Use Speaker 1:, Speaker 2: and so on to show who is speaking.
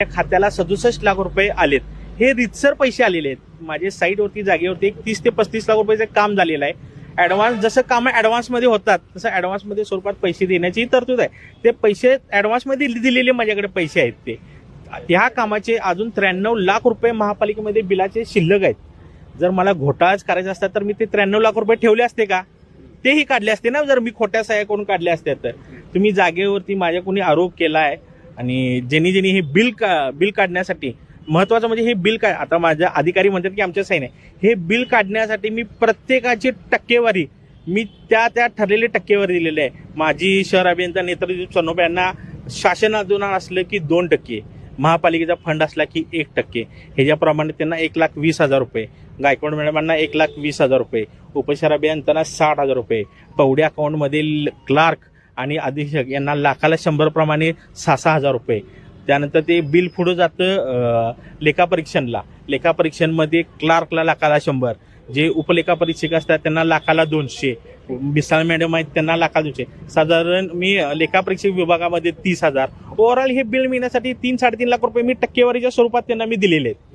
Speaker 1: त्या खात्याला सदुसष्ट लाख रुपये आलेत. हे रितसर पैसे आलेले आहेत. माझे साईटवरती जागेवरती एक तीस ते पस्तीस लाख रुपयाचं काम झालेलं आहे. ऍडव्हान्स जसं काम ऍडव्हान्समध्ये होतात तसं ऍडव्हान्समध्ये स्वरूपात पैसे देण्याची तरतूद आहे. ते पैसे ऍडव्हान्समध्ये दिलेले माझ्याकडे पैसे आहेत ते. ह्या कामाचे अजून त्र्याण्णव लाख रुपये महापालिकेमध्ये बिलाचे शिल्लक आहेत. जर मला घोटाळाच करायचा असता तर मी ते त्र्याण्णव लाख रुपये ठेवले असते का? तेही काढले असते ना जर मी खोट्या सह्या करून काढले असते तर. तुम्ही जागेवरती माझ्या कोणी आरोप केला आहे आणि ज्यांनी ज्यांनी हे बिल का बिल काढण्यासाठी महत्वाचं म्हणजे हे बिल काय? आता माझ्या अधिकारी म्हणतात की आमच्या सैन आहे हे बिल काढण्यासाठी मी प्रत्येकाची टक्केवारी मी त्या त्या ठरलेली टक्केवारी दिलेली आहे. माझी शहर अभियंता नेत्रदीप सनोब यांना शासनातून असलं की दोन टक्के महापालिकेचा फंड असला की एक टक्के. ह्याच्याप्रमाणे त्यांना एक लाख वीस हजार रुपये गायकवाड मॅडमांना एक लाख वीस हजार रुपये उपशहर अभियंत्यांना साठ हजार रुपये पवडे अकाउंटमधील क्लार्क आणि अधीक्षक यांना लाखाला शंभर प्रमाणे सहा सहा हजार रुपये. त्यानंतर ते बिल पुढं जातं लेखापरीक्षणला लेखापरीक्षणमध्ये क्लार्कला लाखाला शंभर. जे उपलेखापरीक्षक असतात त्यांना लाखाला दोनशे. बिसाळ मॅडम आहेत त्यांना लाखाला दोनशे. साधारण मी लेखापरीक्षक विभागामध्ये तीस हजार. ओव्हरऑल हे बिल मिळण्यासाठी तीन साडेतीन लाख रुपये मी टक्केवारीच्या स्वरूपात त्यांना मी दिलेले आहेत.